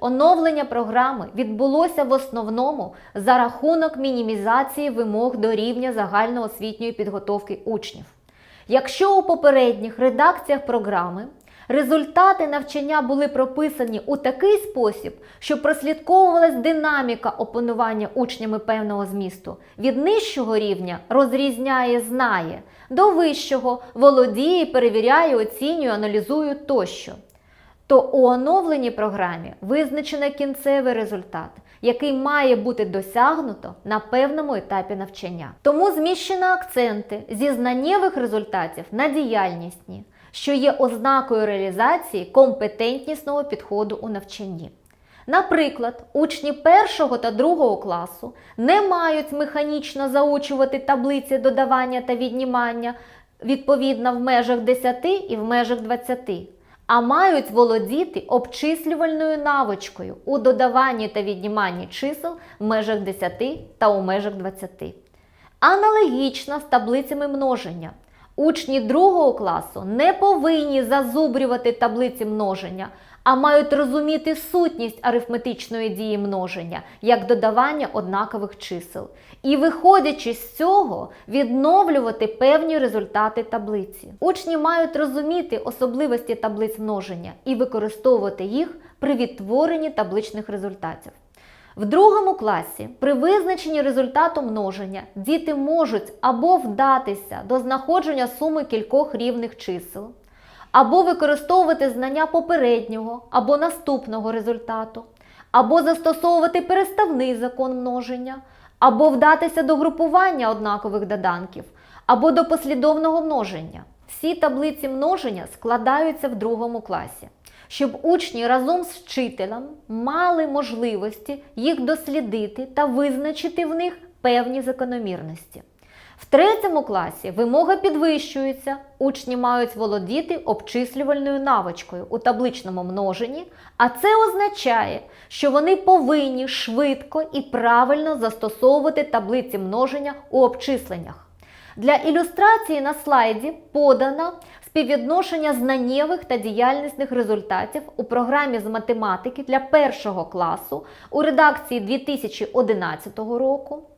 Оновлення програми відбулося в основному за рахунок мінімізації вимог до рівня загальноосвітньої підготовки учнів. Якщо у попередніх редакціях програми результати навчання були прописані у такий спосіб, що прослідковувалась динаміка опанування учнями певного змісту, від нижчого рівня розрізняє, знає, до вищого володіє, перевіряє, оцінює, аналізує тощо то у оновленій програмі визначено кінцевий результат, який має бути досягнуто на певному етапі навчання. Тому зміщено акценти зі знаннєвих результатів на діяльнісні, що є ознакою реалізації компетентнісного підходу у навчанні. Наприклад, учні першого та другого класу не мають механічно заучувати таблиці додавання та віднімання відповідно в межах 10 і в межах 20, а мають володіти обчислювальною навичкою у додаванні та відніманні чисел в межах 10 та у межах 20. Аналогічно з таблицями множення. Учні другого класу не повинні зазубрювати таблиці множення, а мають розуміти сутність арифметичної дії множення як додавання однакових чисел. І, виходячи з цього, відновлювати певні результати таблиці. Учні мають розуміти особливості таблиць множення і використовувати їх при відтворенні табличних результатів. В другому класі при визначенні результату множення діти можуть або вдатися до знаходження суми кількох рівних чисел, або використовувати знання попереднього або наступного результату, або застосовувати переставний закон множення, або вдатися до групування однакових доданків, або до послідовного множення. Всі таблиці множення складаються в другому класі щоб учні разом з вчителем мали можливості їх дослідити та визначити в них певні закономірності. В третьому класі вимога підвищується, учні мають володіти обчислювальною навичкою у табличному множенні, а це означає, що вони повинні швидко і правильно застосовувати таблиці множення у обчисленнях. Для ілюстрації на слайді подано співвідношення знаннєвих та діяльнісних результатів у програмі з математики для першого класу у редакції 2011 року.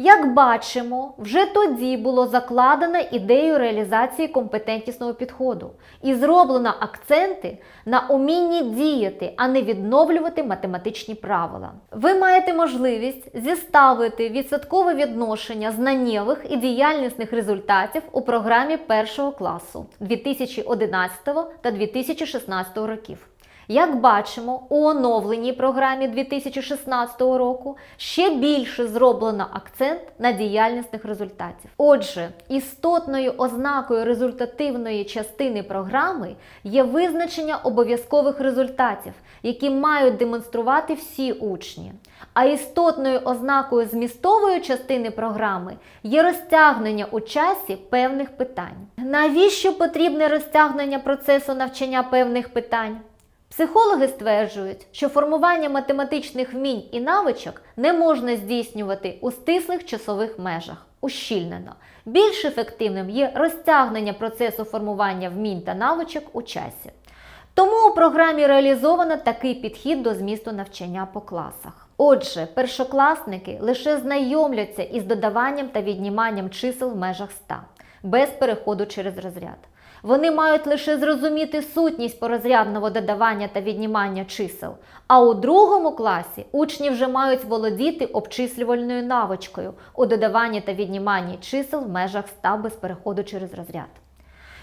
Як бачимо, вже тоді було закладено ідею реалізації компетентнісного підходу і зроблено акценти на умінні діяти, а не відновлювати математичні правила. Ви маєте можливість зіставити відсоткове відношення знаннєвих і діяльнісних результатів у програмі першого класу 2011 та 2016 років. Як бачимо, у оновленій програмі 2016 року ще більше зроблено акцент на діяльнісних результатів. Отже, істотною ознакою результативної частини програми є визначення обов'язкових результатів, які мають демонструвати всі учні. А істотною ознакою змістової частини програми є розтягнення у часі певних питань. Навіщо потрібне розтягнення процесу навчання певних питань? Психологи стверджують, що формування математичних вмінь і навичок не можна здійснювати у стислих часових межах, ущільнено. Більш ефективним є розтягнення процесу формування вмінь та навичок у часі. Тому у програмі реалізовано такий підхід до змісту навчання по класах. Отже, першокласники лише знайомляться із додаванням та відніманням чисел в межах 100, без переходу через розряд. Вони мають лише зрозуміти сутність порозрядного додавання та віднімання чисел. А у другому класі учні вже мають володіти обчислювальною навичкою у додаванні та відніманні чисел в межах 100 без переходу через розряд.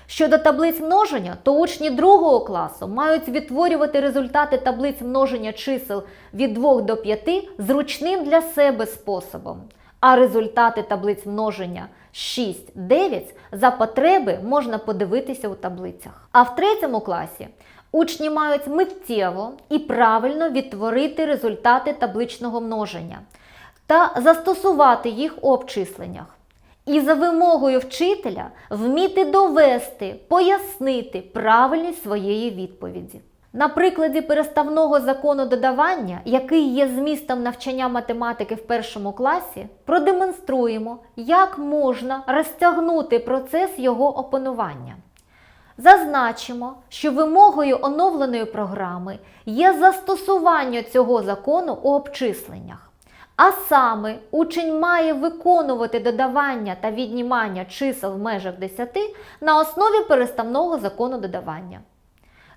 Щодо таблиць множення, то учні другого класу мають відтворювати результати таблиць множення чисел від 2 до 5 зручним для себе способом. А результати таблиць множення 6, 9 за потреби можна подивитися у таблицях. А в третьому класі учні мають миттєво і правильно відтворити результати табличного множення та застосувати їх у обчисленнях. І за вимогою вчителя вміти довести, пояснити правильність своєї відповіді. На прикладі переставного закону додавання, який є змістом навчання математики в першому класі, продемонструємо, як можна розтягнути процес його опанування. Зазначимо, що вимогою оновленої програми є застосування цього закону у обчисленнях. А саме, учень має виконувати додавання та віднімання чисел в межах 10 на основі переставного закону додавання.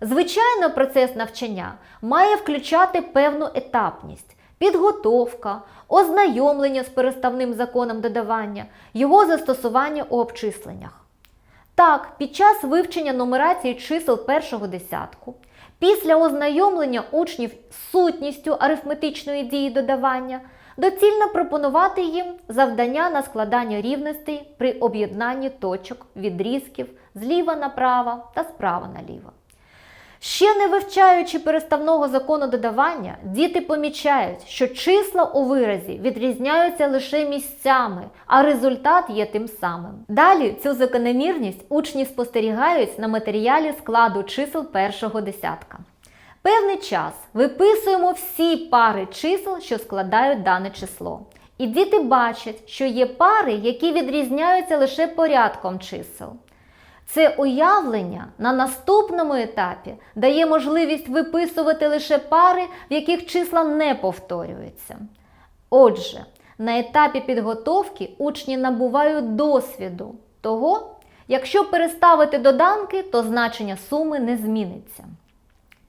Звичайно, процес навчання має включати певну етапність, підготовка, ознайомлення з переставним законом додавання, його застосування у обчисленнях. Так, під час вивчення нумерації чисел першого десятку, після ознайомлення учнів з сутністю арифметичної дії додавання, доцільно пропонувати їм завдання на складання рівностей при об'єднанні точок, відрізків зліва направо та справа наліво. Ще не вивчаючи переставного закону додавання, діти помічають, що числа у виразі відрізняються лише місцями, а результат є тим самим. Далі цю закономірність учні спостерігають на матеріалі складу чисел першого десятка. Певний час виписуємо всі пари чисел, що складають дане число. І діти бачать, що є пари, які відрізняються лише порядком чисел. Це уявлення на наступному етапі дає можливість виписувати лише пари, в яких числа не повторюються. Отже, на етапі підготовки учні набувають досвіду того, якщо переставити доданки, то значення суми не зміниться.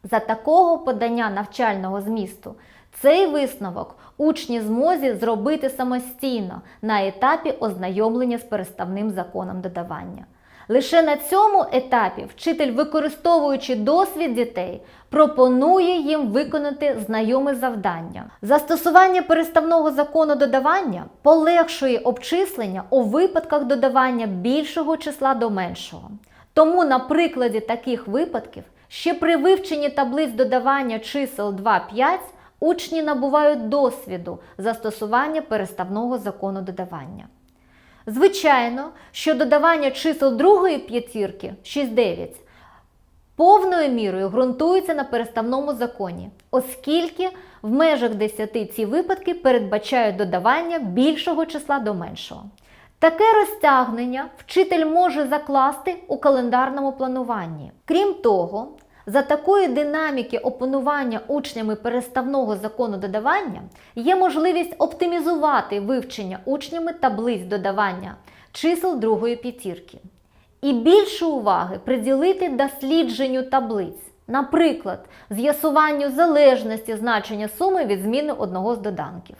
За такого подання навчального змісту цей висновок учні змозі зробити самостійно на етапі ознайомлення з переставним законом додавання. Лише на цьому етапі вчитель, використовуючи досвід дітей, пропонує їм виконати знайоме завдання. Застосування переставного закону додавання полегшує обчислення у випадках додавання більшого числа до меншого. Тому на прикладі таких випадків ще при вивченні таблиць додавання чисел 2-5 учні набувають досвіду застосування переставного закону додавання. Звичайно, що додавання чисел другої п'ятірки 6-9 повною мірою ґрунтується на переставному законі, оскільки в межах 10 ці випадки передбачають додавання більшого числа до меншого. Таке розтягнення вчитель може закласти у календарному плануванні. Крім того, за такої динаміки опанування учнями переставного закону додавання є можливість оптимізувати вивчення учнями таблиць додавання чисел другої п'ятірки. І більше уваги приділити дослідженню таблиць, наприклад, з'ясуванню залежності значення суми від зміни одного з доданків.